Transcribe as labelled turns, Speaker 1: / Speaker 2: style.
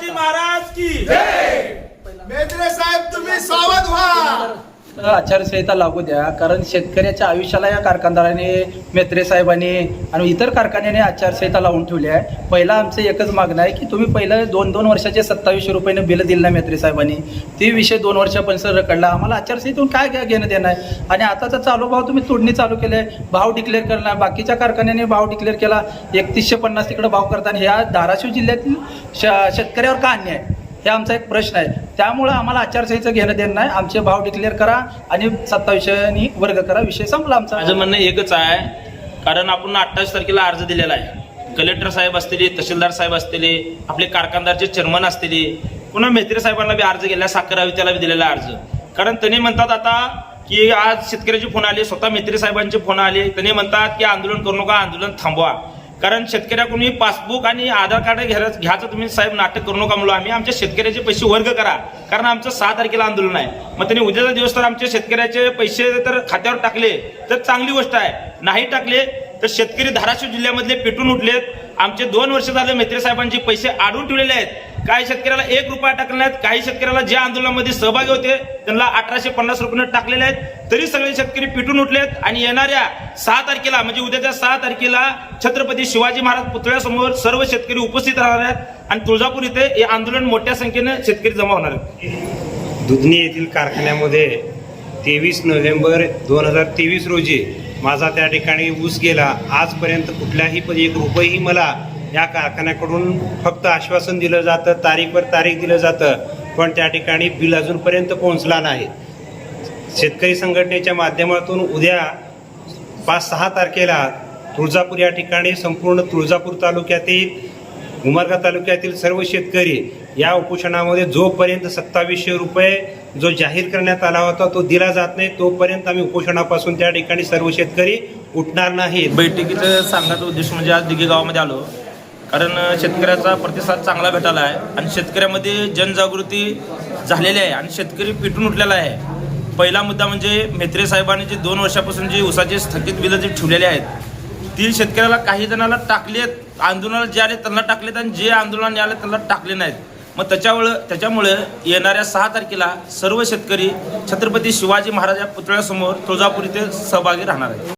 Speaker 1: शिवाजी महाराज की. मेत्रे साहेब तुम्ही सावध व्हा. आचारसंहिता लागू द्या. कारण शेतकऱ्याच्या आयुष्याला या कारखानदाराने मेत्रे साहेबांनी आणि इतर कारखान्याने आचारसंहिता लावून ठेवली आहे. पहिला आमचं एकच मागणं आहे की तुम्ही पहिलं दोन दोन वर्षाचे सत्तावीसशे रुपयाने बिलं दिलं नाही मेत्रे साहेबांनी. ते विषय दोन वर्षापर्यंत रकडला आम्हाला आचारसंहितेतून काय काय घेणं देणं आहे? आणि आताचा चालू भाव तुम्ही तोडणी चालू केलं आहे भाव डिक्लेअर करणार बाकीच्या कारखान्याने भाव डिक्लेअर केला. एकतीसशे पन्नास तिकडे भाव करताना. ह्या धाराशिव जिल्ह्यातील श शेतकऱ्यावर का अन्याय? आहे? हे आमचा एक प्रश्न आहे. त्यामुळं आम्हाला आचारसंहितेचं घेणं देणं नाही. आमचे भाव डिक्लेअर करा आणि सत्ताविषयांनी वर्ग करा. विषय संपला आमचा.
Speaker 2: माझं म्हणणं एकच आहे. कारण आपण अठ्ठावीस तारखेला अर्ज दिलेला आहे. कलेक्टर साहेब असतील तहसीलदार साहेब असतील आपले कारखानदारचे चेअरमन असतील पुन्हा मेत्रे साहेबांना बी अर्ज गेला साखर आयुक्ताला बी दिलेला अर्ज. कारण त्यांनी म्हणतात आता की आज शेतकऱ्याचे फोन आले स्वतः मेत्रे साहेबांचे फोन आले. त्यांनी म्हणतात की आंदोलन करू नका आंदोलन थांबवा. कारण शेतकऱ्याकडून पासबुक आणि आधार कार्ड घ्यायचं घ्यायचं तुम्ही साहेब नाटक करू नका म्हणून आम्ही आमच्या शेतकऱ्याचे पैसे वर्ग करा. कारण आमचं सहा तारखेला आंदोलन आहे. मग त्यांनी उद्याचा दिवस तर आमच्या शेतकऱ्याचे पैसे तर खात्यावर टाकले तर चांगली गोष्ट आहे. नाही टाकले तर शेतकरी धाराशिव जिल्ह्यामधले पेटून उठलेत. आमचे दोन वर्ष झाले मेत्रे साहेबांचे पैसे आडून ठेवलेले आहेत. काही शेतकऱ्याला एक रुपया टाकले आहेत काही शेतकऱ्याला ज्या आंदोलनामध्ये सहभागी होते त्यांना अठराशे पन्नास रुपये टाकलेले आहेत. तरी सगळे शेतकरी पिटून उठलेत आणि येणाऱ्या सहा तारखेला म्हणजे उद्याच्या सहा तारखेला छत्रपती शिवाजी महाराज पुतळ्यासमोर सर्व शेतकरी उपस्थित राहणार आहेत आणि तुळजापूर इथे हे आंदोलन मोठ्या संख्येने शेतकरी जमा होणार आहेत.
Speaker 3: दुधनी येथील कारखान्यामध्ये तेवीस नोव्हेंबर दोन हजार तेवीस रोजी माझा त्या ठिकाणी ऊस गेला. आजपर्यंत कुठल्याही पण एक रुपयेही मला या कारखान्याकडून फक्त आश्वासन दिलं जातं तारीखवर तारीख दिलं जातं पण त्या ठिकाणी बिल अजूनपर्यंत पोहोचला नाही. शेतकरी संघटनेच्या माध्यमातून उद्या पाच सहा तारखेला तुळजापूर या ठिकाणी संपूर्ण तुळजापूर तालुक्यातील उमरगा तालुक्यातील सर्व शेतकरी या उपोषणामध्ये जोपर्यंत सत्तावीसशे रुपये जो जाहीर करण्यात आला होता तो दिला जात नाही तोपर्यंत आम्ही उपोषणापासून त्या ठिकाणी सर्व शेतकरी उठणार नाही
Speaker 2: बैठकीचं सांगण्याचा उद्देश म्हणजे आज दिघे गावामध्ये आलो. कारण शेतकऱ्याचा प्रतिसाद चांगला भेटाला आहे आणि शेतकऱ्यामध्ये जनजागृती झालेली आहे आणि शेतकरी पिटून उठलेला आहे. पहिला मुद्दा म्हणजे मेत्रे साहेबांनी जे दोन वर्षापासून जे उसाचे स्थगित बिलं जे ठेवलेले आहेत ती शेतकऱ्याला काही जणांना टाकलेत आंदोलनाला जे आले त्यांना टाकलेत आणि जे आंदोलनाने आले त्यांना टाकले नाहीत. मग त्याच्यामुळं त्याच्यामुळे येणाऱ्या सहा तारखेला सर्व शेतकरी छत्रपती शिवाजी महाराज या पुतळ्यासमोर तुळजापूर इथे सहभागी राहणार आहेत.